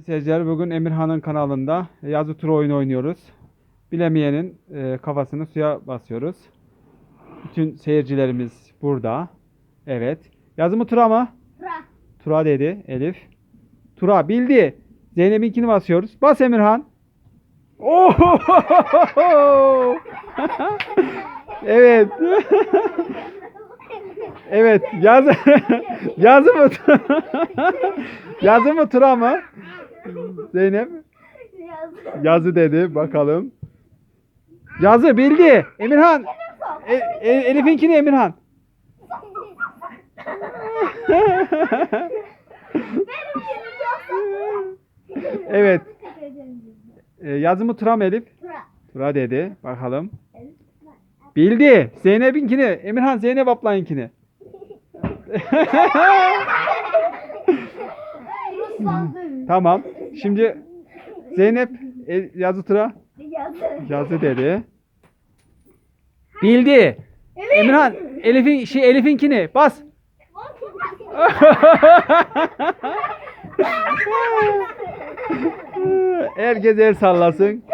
Seyirciler bugün Emirhan'ın kanalında yazı turu oyunu oynuyoruz. Bilemeyenin e, kafasını suya basıyoruz. Bütün seyircilerimiz burada. Evet. Yazı mı tura mı? Tura. Tura dedi Elif. Tura bildi. Zeynep'inkini basıyoruz. Bas Emirhan. Oo! evet. evet. Yazı yazı mı? yazı mı tura mı? Zeynep Yazı. yazı dedi. Bakalım. Yazı bildi. Emirhan. E, e, Elif'inkini Emirhan. evet. E, yazı mı tura mı Elif? Tura. Tura dedi. Bakalım. Bildi. Zeynep'inkini. Emirhan Zeynep ablayınkini. tamam. Şimdi Zeynep e, yazı tıra yazı dedi. Bildi. Emirhan Elif'in şey Elif'inkini bas. Herkes el sallasın.